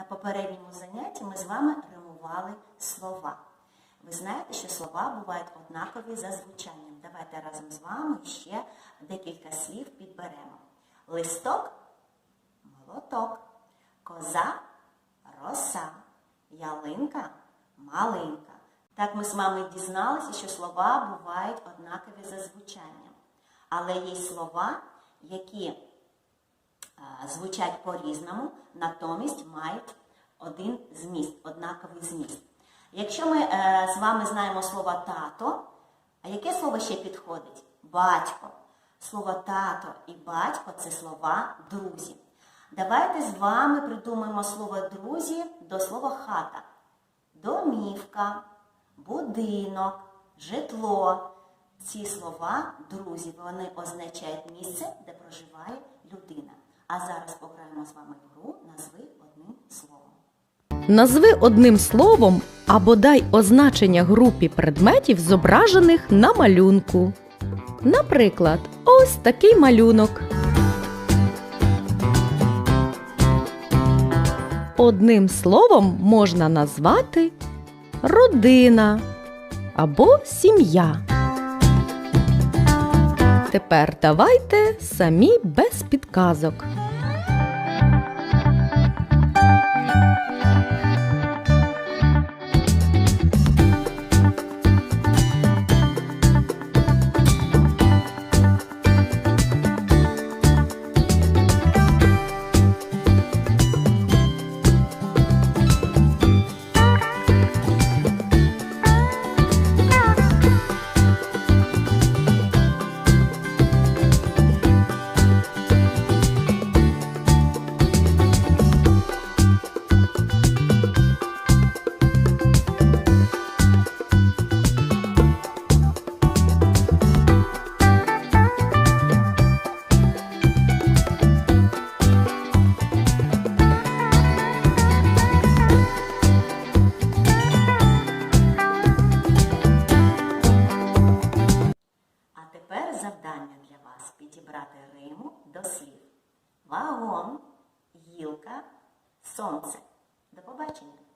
На попередньому занятті ми з вами римували слова. Ви знаєте, що слова бувають однакові за звучанням. Давайте разом з вами ще декілька слів підберемо. Листок молоток, коза роса, ялинка малинка. Так ми з вами дізналися, що слова бувають однакові за звучанням. Але є слова, які звучать по-різному, натомість мають один зміст, однаковий зміст. Якщо ми е, з вами знаємо слово тато, а яке слово ще підходить? Батько. Слово тато і батько це слова друзі. Давайте з вами придумаємо слово друзі до слова хата. Домівка, будинок, житло. Ці слова друзі, вони означають місце, де проживає людина. А зараз пограємо з вами гру назви одним словом. Назви одним словом або дай означення групі предметів, зображених на малюнку. Наприклад, ось такий малюнок. Одним словом можна назвати родина або сім'я. Тепер давайте самі без підказок. Тепер завдання для вас підібрати риму до слів. Вагон, гілка, сонце. До побачення!